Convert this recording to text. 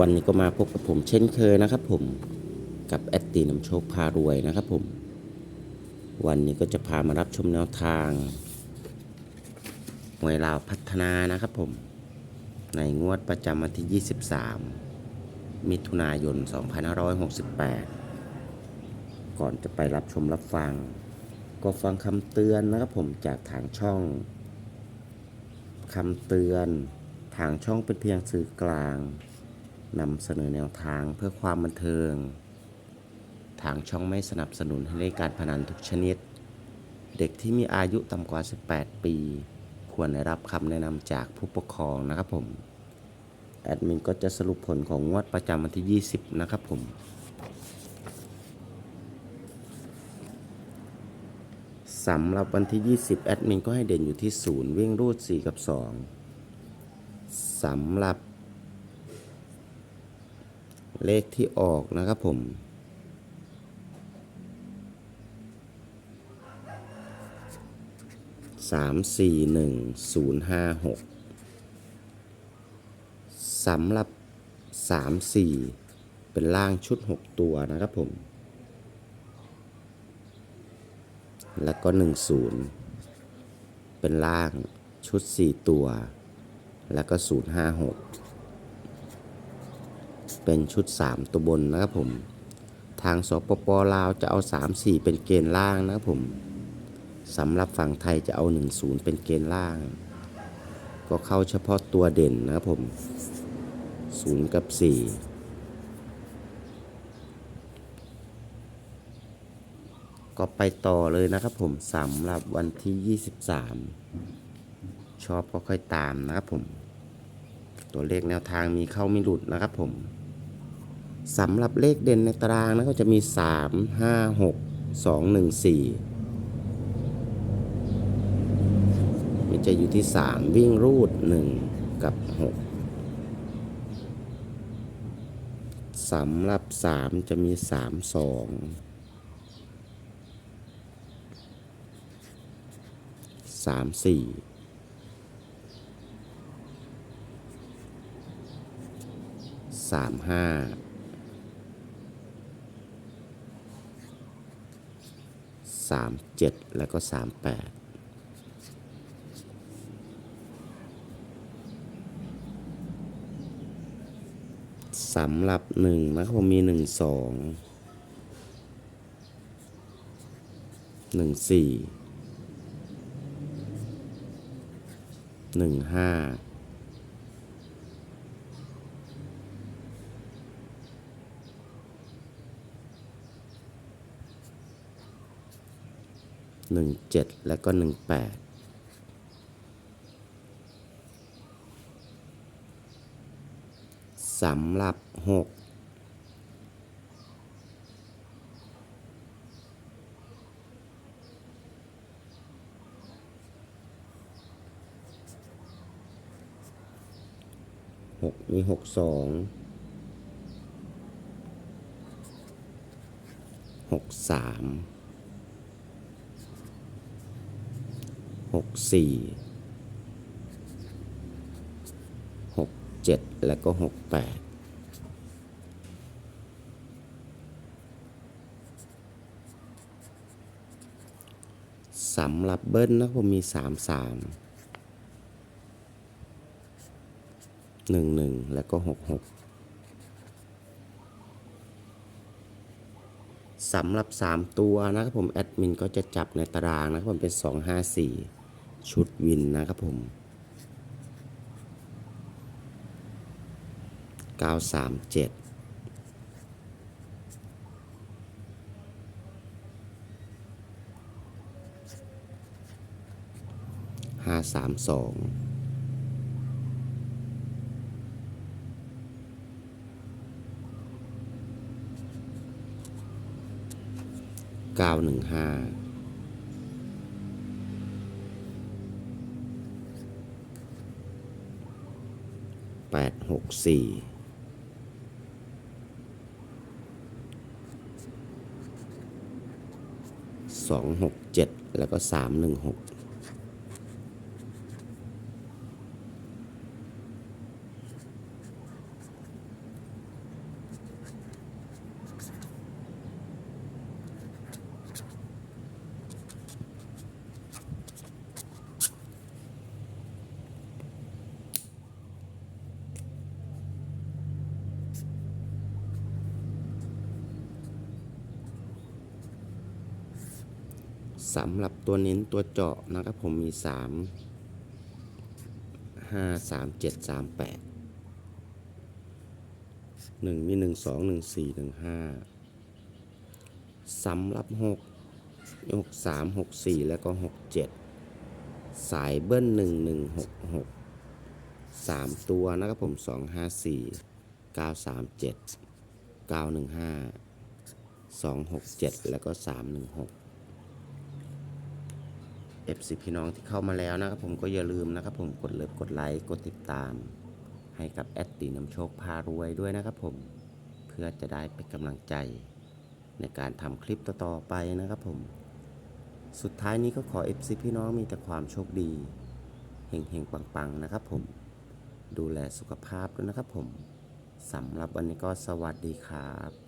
วันนี้ก็มาพบกับผมเช่นเคยนะครับผมกับแอดตีนำโชคพารวยนะครับผม วันนี้ก็จะพามารับชมแนวทางหวยลาวพัฒนานะครับผม ในงวดประจำวันที่ 23 มิถุนายน 2568 ก่อนจะไปรับชมรับฟัง ก็ฟังคำเตือนนะครับผมจากทางช่องคำเตือนทางช่องเป็นเพียงสื่อกลาง นำเสนอแนวทางเพื่อความบันเทิง ทางช่องไม่สนับสนุนให้เล่นการพนันทุกชนิด เด็กที่มีอายุต่ำกว่า 18 ปี ควรได้รับคำแนะนำจากผู้ปกครองนะครับผม แอดมินก็จะสรุปผลของงวดประจำวันที่ 20 นะครับผมสำหรับวันที่ 20 แอดมินก็ให้เด่นอยู่ที่ 0 วิ่งรูด 4 กับ 2สำหรับ เลขที่ออกนะครับผม สามสี่หนึ่งศูนย์ห้าหกสำหรับสามสี่เป็นล่างชุดหกตัวนะครับผม แล้วก็หนึ่งศูนย์เป็นล่างชุดสี่ตัว แล้วก็ศูนย์ห้าหก เป็นชุดสามตัวบนนะครับผม ทางสปปลาวจะเอาสามสี่เป็นเกณฑ์ล่างนะครับผมสำหรับฝั่งไทยจะเอา 1-0 เป็นเกณฑ์ล่าง ก็เข้าเฉพาะตัวเด่นนะครับผม 0 กับ 4ก็ไปต่อเลยนะครับผมสำหรับวันที่ 23 ชอบก็ค่อยตามนะครับผม ตัวเลขแนวทางมีเข้าไมีหลุดนะครับผม สำหรับเลขเด่นในตารางนะก็จะมี 3 5 6 2 1 4 มันจะอยู่ที่ 3 วิ่งรูด 1 กับ 6 สำหรับ 3 จะมี 3 2 3 4 3 5 3 7 แล้วก็ 3 8สำหรับหนึ่งนะครับผมมีหนึ่งสองหนึ่งสี่หนึ่งห้า หนึ่งเจ็ดแล้วก็หนึ่งแปดสำหรับหกหกมีหกสองหกสาม หกสี่หกเจ็ดแล้วก็หกแปดสำหรับเบิ้ลนะผมมีสามสามหนึ่งหนึ่งแล้วก็หกหกสำหรับสามตัวนะครับผมแอดมินก็จะจับในตารางนะครับผมเป็นสองห้าสี่ ชุดวินนะครับผมเก้าสามเจ็ดห้าสามสองเก้าหนึ่งห้า 8 6 4จ็ดแล้วก็สามหนึ่งหก สำหรับตัวเน้นตัวเจาะนะครับผมมีสามห้าสามเจ็ดสามแปดหนึ่งมีหนึ่งสองหนึ่งสี่หนึ่งห้าสำหรับหกหกสามหกสี่แล้วก็หกเจ็ดสายเบิ้ลหนึ่งหนึ่งหกหกสามตัวนะครับผมสองห้าสี่เก้าสามเจ็ดเก้าหนึ่งห้าสองหกเจ็ดแล้วก็สามหนึ่งหก F10 พี่น้องที่เข้ามาแล้วนะครับผมก็อย่าลืมนะครับผมกดเลิฟกดไลค์กดติดตาม ให้กับแอดตีน้ำโชคพารวยด้วยนะครับผมเพื่อจะได้เป็นกำลังใจ ในการทำคลิปต่อๆไปนะครับผม สุดท้ายนี้ก็ขอ F10 พี่น้องมีแต่ความโชคดีเฮงๆปังๆนะครับผมดูแลสุขภาพด้วยนะครับผมสำหรับวันนี้ก็สวัสดีครับ